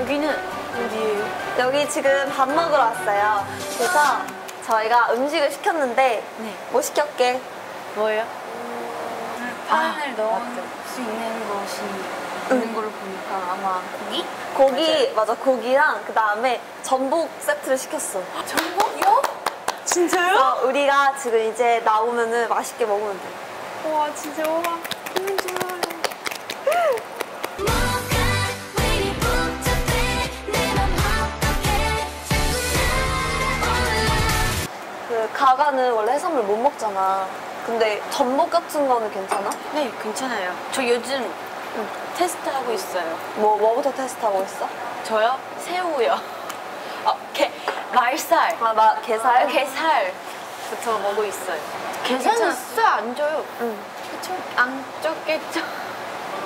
여기는 어디예요? 여기 지금 밥 먹으러 왔어요. 그래서 저희가 음식을 시켰는데 네. 뭐 시켰게? 뭐예요? 판을 넣을 맞다. 수 있는 것이 있는 걸로 보니까 아마 고기? 고기 맞아 고기랑 그 다음에 전복 세트를 시켰어. 전복이요? 진짜요? 그래서 우리가 지금 이제 나오면은 맛있게 먹으면 돼. 와 진짜 와기 먹잖아. 근데 전복 같은 거는 괜찮아? 네 괜찮아요. 저 요즘 테스트 하고 있어요. 뭐 뭐부터 테스트하고 있어? 저요? 새우요. 어, 게 말살. 아, 나 게살. 게살부터 먹고 있어요. 게살은 쌀안 줘요. 응. 그쵸? 안 쪘겠죠?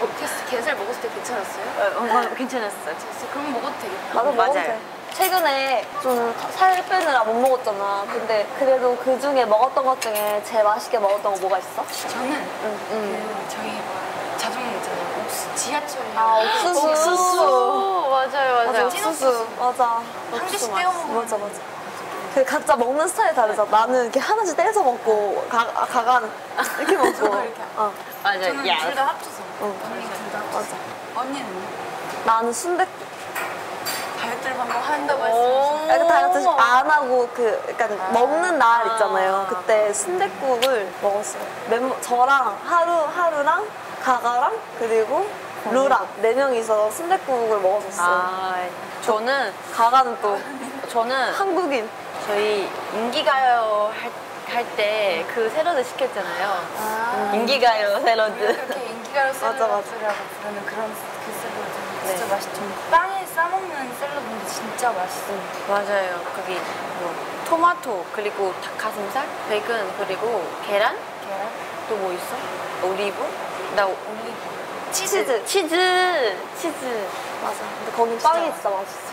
어, 게스- 게살 먹었을 때 괜찮았어요? 어, 어, 괜찮았어요. 그럼 먹어도 되겠다. 나도 먹어도 맞아요. 돼. 최근에 좀 살 빼느라 못 먹었잖아. 근데 그래도 그 중에 먹었던 것 중에 제일 맛있게 먹었던 거 뭐가 있어? 저는 응. 그 저희 뭐 자동 있잖아요. 옥수 지하철. 아, 옥수수. 옥수수. 맞아요, 맞아, 맞아요. 옥수수. 맞아. 한 개씩 옥수수 떼어 먹으면 맞아, 맞아. 그 각자 먹는 스타일이 다르잖아. 나는 이렇게 하나씩 떼서 먹고, 가, 아, 가가는 이렇게 먹고. 이렇게. 어, 맞아요. 저는 야. 둘다 합쳐서. 응. 언니 둘다 합쳐서. 맞아. 언니는 나는 순대 다이어트를 방금 한다고 오. 했어요. 약간 다이어트 안 하고 그 약간 먹는 날 있잖아요. 아. 그때 순댓국을 먹었어요. 멤버 저랑 하루 하루랑 가가랑 그리고 루랑 네 명이서 순댓국을 먹었었어요. 아, 저는 가가는 또 저는 한국인. 저희 인기가요 할때그 샐러드 시켰잖아요. 아. 인기가요 샐러드. 그렇게 인기가요. 샐러드라고 부르는 그런 그 샐러드 진짜 네. 맛있죠. 빵에 싸먹는 샐러드인데 진짜 맛있어 요. 맞아요. 거기 뭐 토마토 그리고 닭가슴살, 베이컨 그리고 계란 계란, 또 뭐 있어? 올리브? 나 오- 올리브. 치즈. 치즈 치즈. 맞아. 근데 거기 빵이 진짜 맛있어.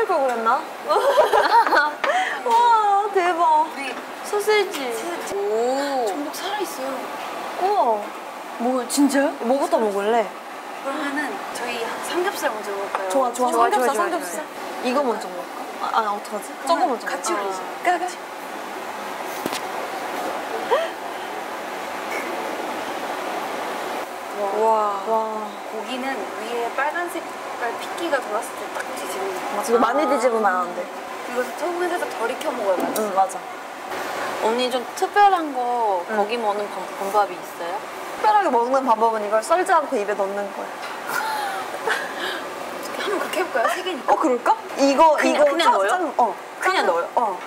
시킬 걸 그랬나? 와, 대박. 우리 소세지. 오. 전복 살아있어요. 우와. 뭐 진짜요? 뭐부터 먹을래? 그러면은 저희 삼겹살 먼저 먹을까요? 좋아, 좋아. 좋아, 삼겹살, 좋아, 좋아, 삼겹살. 이거 먼저 먹을까? 아, 아니, 어떡하지? 저거 먼저 같이? 올리자. 그래, 그래. 와. 와. 고기는 위에 빨간색 빨 핏기가 돌았을 때 딱 뒤집는 거. 맞아. 이거 많이 뒤집으면 안 돼. 소금에 살짝 덜 익혀 먹어야 맛있어. 응, 맞아. 언니 좀 특별한 거 거기 먹는 방, 방법이 있어요? 특별하게 먹는 방법은 이걸 썰지 않고 입에 넣는 거야. 한번 그렇게 해볼까요? 세 개니까. 어, 그럴까? 이거, 그냥- 이거 그냥 짜- 넣어요? 짠- 어. 그냥 짠- 넣어요? 어.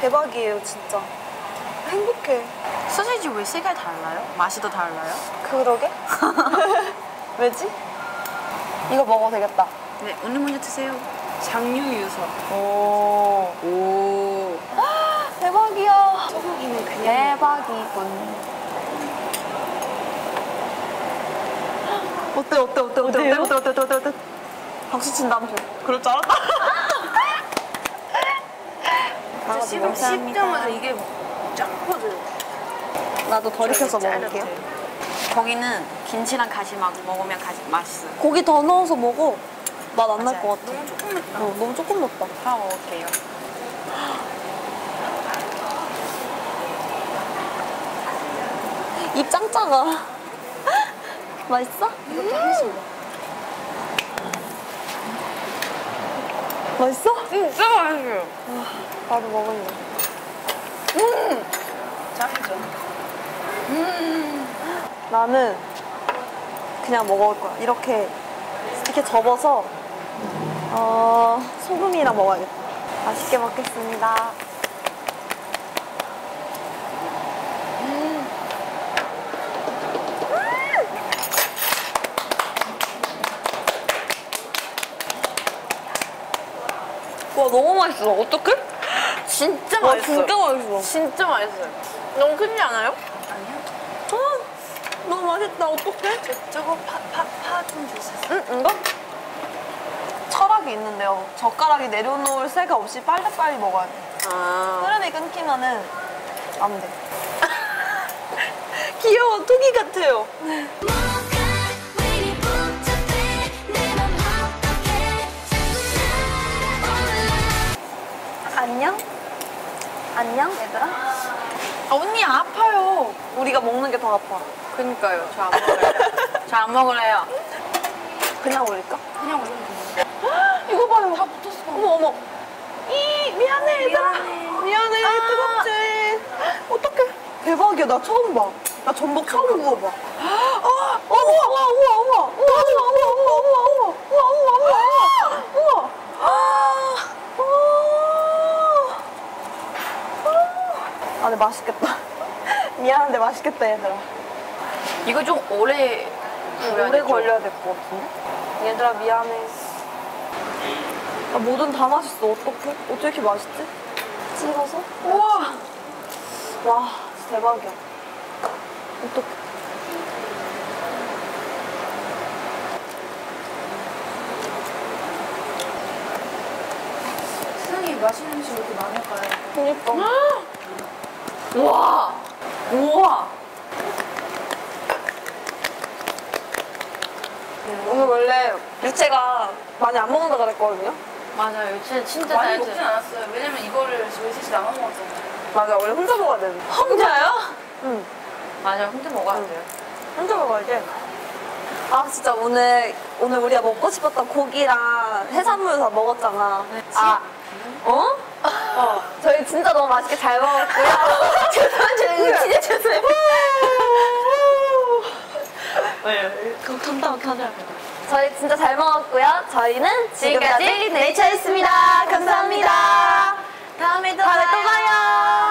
대박이에요, 진짜. 행복해. 소세지 왜 색깔 달라요? 맛이 더 달라요? 그러게? 왜지? 이거 먹어도 되겠다. 네, 언니 먼저 드세요. 장유유서. 오. 오. 대박이야. 소고기는 그냥 대박이군. 어때, 어때, 어때, 어때, 어때, 어때, 어때, 어때, 어때? 박수 친다, 한번 그럴 줄 알았다. 진짜 씹- 씹자마자 이게 쫙 퍼져요. 나도 덜 익혀서 먹을게요. 거기는 김치랑 같이 막 먹으면 같이 맛있어요. 고기 더 넣어서 먹어. 맛 안 날. 것 같아. 너무 조금 맵다. 어, 너무 조금 넣었다. 하나 먹을게요. 입짱 작아. 맛있어? 이것도 먹어. 맛있어? 진짜 맛있어요. 바로 먹을래. 짱이죠. 나는 그냥 먹을 거야. 이렇게 이렇게 접어서 어, 소금이랑 먹어야겠다. 맛있게 먹겠습니다. 와 너무 맛있어. 어떡해? 진짜 와 맛있어요. 진짜 맛있어. 진짜 맛있어요. 너무 크지 않아요? 아니요? 아, 너무 맛있다. 어떡해? 저, 저거 파, 파, 파 좀 주세요. 응, 이거? 철학이 있는데요. 젓가락이 내려놓을 새가 없이 빨리빨리 먹어야 돼. 아. 흐름이 끊기면은 안 돼. 귀여워. 토기 같아요. 날아올라 안녕? 안녕 얘들아? 아, 언니 아파요. 우리가 먹는 게 더 아파. 그니까요. 저 안 먹을래요 저 안 먹을래요. 그냥 올릴까? 그냥 올리면 돼. 이거 봐요. 다 붙었어. 어머 어머. 이 미안해 얘들아. 미안해. 미안해. 아 뜨겁지. 어떡해. 대박이야. 나 처음 봐. 나 전복 처음 먹어봐. 아, 어머. 어, 우와 우와 우와. 우와 우와 우와 우와. 아, 근데 맛있겠다. 미안한데 맛있겠다, 얘들아. 이거 좀 오래 오래? 걸려야 될 것 같은데? 얘들아, 미안해. 아, 뭐든 다 맛있어. 어떡해? 어떻게 이렇게 맛있지? 찍어서? 우와! 와, 진짜 대박이야. 어떡해. 맛있는 음식 왜 이렇게 많을까요? 그니까. 우와. 우와. 오늘 원래 유채가 많이 안 먹는다 그랬거든요? 맞아요. 진짜 진짜 많이 다이어트. 먹진 않았어요. 왜냐면 이거를 저희 셋이 나눠 먹었잖아요. 맞아, 원래 혼자 먹어야 되는데. 혼자요? 응. 맞아요. 혼자 먹어야 돼요. 혼자 먹어야지. 아, 진짜 오늘, 오늘 우리가 먹고 싶었던 고기랑 해산물 다 먹었잖아. 아, 어? 어, 저희 진짜 너무 맛있게 잘 먹었고요. 죄송해요. 진짜 죄송해요. 네, 그럼 간단하게 하자면. 저희 진짜 잘 먹었고요. 저희는 지금까지 네이처였습니다. 감사합니다. 다음에 또 다음에 또 봐요.